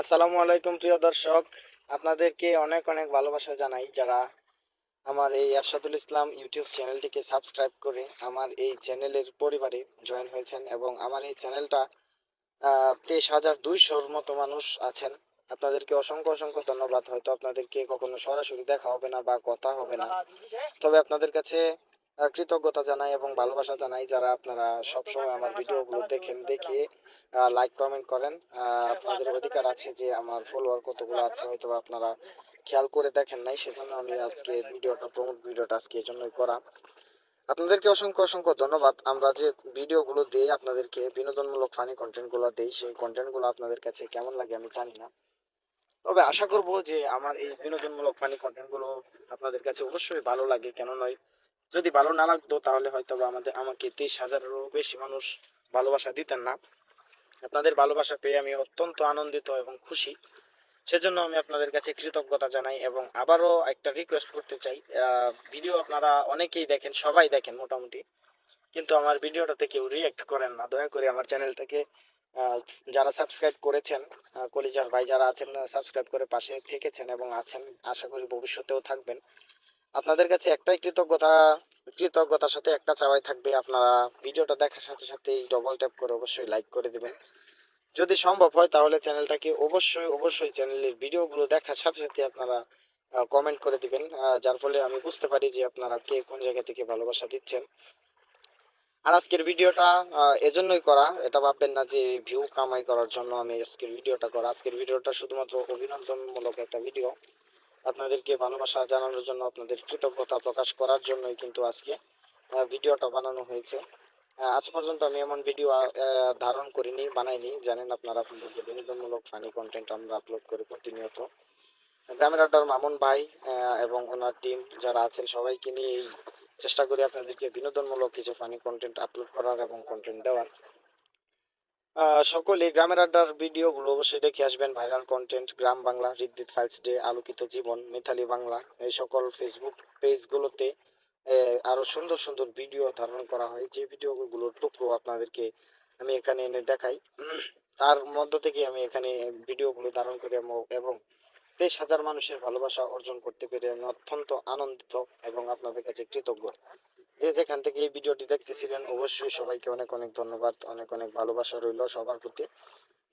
আসসালামু আলাইকুম প্রিয় দর্শক। আপনাদেরকে অনেক অনেক ভালোবাসা জানাই যারা আমার এই আরশাদুল ইসলাম ইউটিউব চ্যানেলটিকে সাবস্ক্রাইব করে আমার এই চ্যানেলের পরিবারে জয়েন হয়েছেন এবং আমার এই চ্যানেলটা তেইশ হাজার দুইশোর মতো মানুষ আছেন। আপনাদেরকে অসংখ্য অসংখ্য ধন্যবাদ। হয়তো আপনাদেরকে কখনো সরাসরি দেখা হবে না বা কথা হবে না। তবে আপনাদের কাছে কৃতজ্ঞতা জানাই এবং ভালোবাসা জানাই যারা আপনারা সবসময় আমার ভিডিওগুলো দেখেন দেখে লাইক কমেন্ট করেন। আপনাদের অধিকার আছে যে আমার ফলোয়ার কতগুলো আছে হয়তো আপনারা খেয়াল করে দেখেন নাই, সেজন্য আমি আজকে ভিডিওটা প্রমোট ভিডিওটা আজকে এই জন্যই করা আপনাদেরকে অসংখ্য অসংখ্য ধন্যবাদ। আমরা যে ভিডিওগুলো দিই, আপনাদেরকে বিনোদনমূলক ফানি কন্টেন্টগুলো দিই, সেই কন্টেন্টগুলো আপনাদের কাছে কেমন লাগে আমি জানি না। তবে আশা করব যে আমার এই বিনোদনমূলক ফানি কন্টেন্টগুলো আপনাদের কাছে অবশ্যই ভালো লাগে কেন নয় যদি ভালো না লাগতো, তাহলে হয়তো আমাদের, আমাকে তেইশ হাজারেরও বেশি মানুষ ভালোবাসা দিতেন না। আপনাদের ভালোবাসা পেয়ে আমি অত্যন্ত আনন্দিত এবং খুশি। সেজন্য আমি আপনাদের কাছে কৃতজ্ঞতা জানাই এবং আবারও একটা রিকোয়েস্ট করতে চাই। ভিডিও আপনারা অনেকেই দেখেন, সবাই দেখেন মোটামুটি। কিন্তু আমার ভিডিওটাতে কেউ রিয়েক্ট করেন না। দয়া করে আমার চ্যানেলটাকে যারা সাবস্ক্রাইব করেছেন কলিজার ভাই যারা আছেন সাবস্ক্রাইব করে পাশে থেকেছেন এবং আছেন, আশা করি ভবিষ্যতেও থাকবেন। আপনাদের কাছে একটাই কৃতজ্ঞতা, কৃতজ্ঞতার সাথে একটা চাওয়াই থাকবে আপনারা ভিডিওটা দেখার সাথে সাথেই ডবল ট্যাপ করে অবশ্যই লাইক করে দিবেন। যদি সম্ভব হয় তাহলে চ্যানেলটাকে অবশ্যই অবশ্যই চ্যানেলের ভিডিওগুলো দেখার সাথে সাথে আপনারা কমেন্ট করে দিবেন যার ফলে আমি বুঝতে পারি যে আপনারা কে কোন জায়গা থেকে ভালোবাসা দিচ্ছেন। আর আজকের ভিডিওটা এজন্যই করা, এটা ভাববেন না যে ভিউ কামাই করার জন্য আমি আজকের ভিডিওটা করা। আজকের ভিডিওটা শুধুমাত্র অভিনন্দনমূলক একটা ভিডিও। আপনাদেরকে ভালোবাসা জানানোর জন্য আপনাদের কৃতজ্ঞতা প্রকাশ করার জন্যই কিন্তু আজকে ভিডিওটা বানানো হয়েছে। আজ পর্যন্ত আমি এমন ভিডিও ধারণ করিনি, বানাইনি। জানেন আপনারা আপনাদেরকে বিনোদনমূলক ফানি কন্টেন্ট আমরা আপলোড করি প্রতিনিয়ত। গ্রামের আড্ডার মামুন ভাই এবং ওনার টিম যারা আছেন, সবাইকে নিয়ে চেষ্টা করি আপনাদেরকে বিনোদনমূলক কিছু ফানি কন্টেন্ট আপলোড করার এবং কন্টেন্ট দেওয়ার। সকলে গ্রামের আড্ডার ভিডিওগুলো অবশ্যই দেখে আসবেন ভাইরাল কন্টেন্ট গ্রাম বাংলা রিদ্দিত ফাইলস ডে আলোকিত জীবন মিথালি বাংলা এই সকল ফেসবুক পেজগুলোতে আহ, আরও সুন্দর সুন্দর ভিডিও ধারণ করা হয়। যে ভিডিওগুলোর টুকরো আপনাদেরকে আমি এখানে এনে দেখাই। তার মধ্য থেকে আমি এখানে ভিডিওগুলো ধারণ করি এবং তেইশ হাজার মানুষের ভালোবাসা অর্জন করতে পেরে আমি অত্যন্ত আনন্দিত এবং আপনাদের কাছে কৃতজ্ঞ। যে যেখান থেকে এই ভিডিওটি দেখতেছিলেন, অবশ্যই সবাইকে অনেক অনেক ধন্যবাদ, অনেক অনেক ভালোবাসা রইল সবার প্রতি।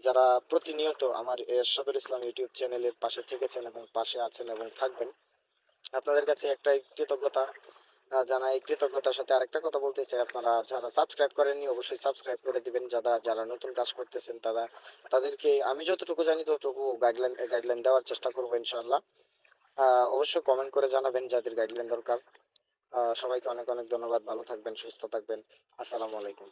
যারা প্রতিনিয়ত আমার এরশাদুল ইসলাম ইউটিউব চ্যানেলের পাশে থেকেছেন এবং পাশে আছেন এবং থাকবেন, আপনাদের কাছে একটাই কৃতজ্ঞতা জানাই কৃতজ্ঞতার সাথে আরেকটা কথা বলতে চাই। আপনারা যারা সাবস্ক্রাইব করেননি, অবশ্যই সাবস্ক্রাইব করে দিবেন। যারা যারা নতুন কাজ করতেছেন, তারা, তাদেরকে আমি যতটুকু জানি, ততটুকু গাইডলাইন গাইডলাইন দেওয়ার চেষ্টা করব ইনশাল্লাহ অবশ্যই কমেন্ট করে জানাবেন যাদের গাইডলাইন দরকার। সবাইকে অনেক অনেক ধন্যবাদ। ভালো থাকবেন সুস্থ থাকবেন। আসসালামু আলাইকুম।